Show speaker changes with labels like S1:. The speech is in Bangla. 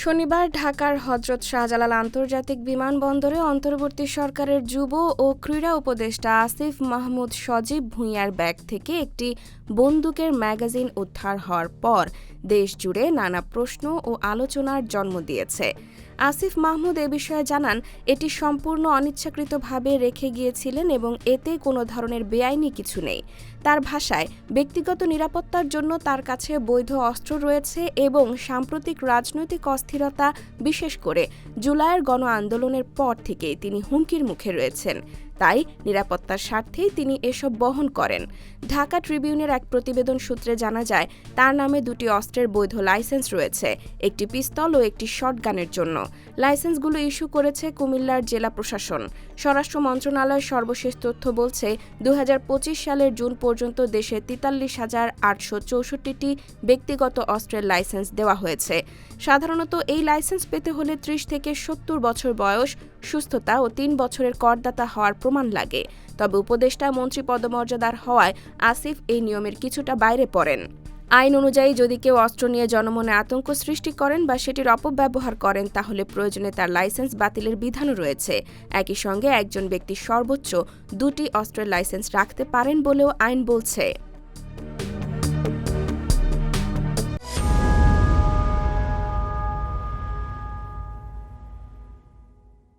S1: শনিবার ঢাকার হজরত শাহজালাল আন্তর্জাতিক বিমানবন্দরে অন্তর্বর্তী সরকারের যুব ও ক্রীড়া উপদেষ্টা আসিফ মাহমুদ সজীব ভূঁইয়ার ব্যাগ থেকে একটি বন্দুকের ম্যাগাজিন উদ্ধার হওয়ার পর দেশজুড়ে নানা প্রশ্ন ও আলোচনার জন্ম দিয়েছে। আসিফ মাহমুদ এ বিষয়ে জানান, এটি সম্পূর্ণ অনিচ্ছাকৃতভাবে রেখে গিয়েছিলেন এবং এতে কোনো ধরনের বেআইনি কিছু নেই। তার ভাষায়, ব্যক্তিগত নিরাপত্তার জন্য তার কাছে বৈধ অস্ত্র রয়েছে এবং সাম্প্রতিক রাজনৈতিক অস্থিরতা বিশেষ করে জুলাইয়ের গণ আন্দোলনের পর থেকে তিনি হুমকির মুখে রয়েছেন। তাই নিরাপত্তার স্বার্থেই তিনি এসব বহন করেন। ঢাকা ট্রিবিউনের এক প্রতিবেদন সূত্রে জানা যায়, তার নামে দুটি অস্ত্রের বৈধ লাইসেন্স রয়েছে, একটি পিস্তল ও একটি শটগানের জন্য। লাইসেন্সগুলো ইস্যু করেছে কুমিল্লার জেলা প্রশাসন। স্বরাষ্ট্র মন্ত্রণালয়ের সর্বশেষ তথ্য বলছে দু হাজার পঁচিশ সালের জুন পর্যন্ত দেশে তেতাল্লিশ হাজার আটশো চৌষট্টিটি ব্যক্তিগত অস্ত্রের লাইসেন্স দেওয়া হয়েছে। সাধারণত এই লাইসেন্স পেতে হলে ত্রিশ থেকে সত্তর বছর বয়স, সুস্থতা ও তিন বছরের করদাতা হওয়ার প্রমাণ লাগে। তবে উপদেষ্টা মন্ত্রী পদমর্যাদার হওয়ায় আসিফ এই নিয়মের কিছুটা বাইরে পড়েন। আইন অনুযায়ী যদি কেউ অস্ত্র নিয়ে জনমনে আতঙ্ক সৃষ্টি করেন বা সেটির অপব্যবহার করেন, তাহলে প্রয়োজনে তার লাইসেন্স বাতিলের বিধানও রয়েছে। একই সঙ্গে একজন ব্যক্তি সর্বোচ্চ দুটি অস্ত্রের লাইসেন্স রাখতে পারেন বলেও আইন বলছে।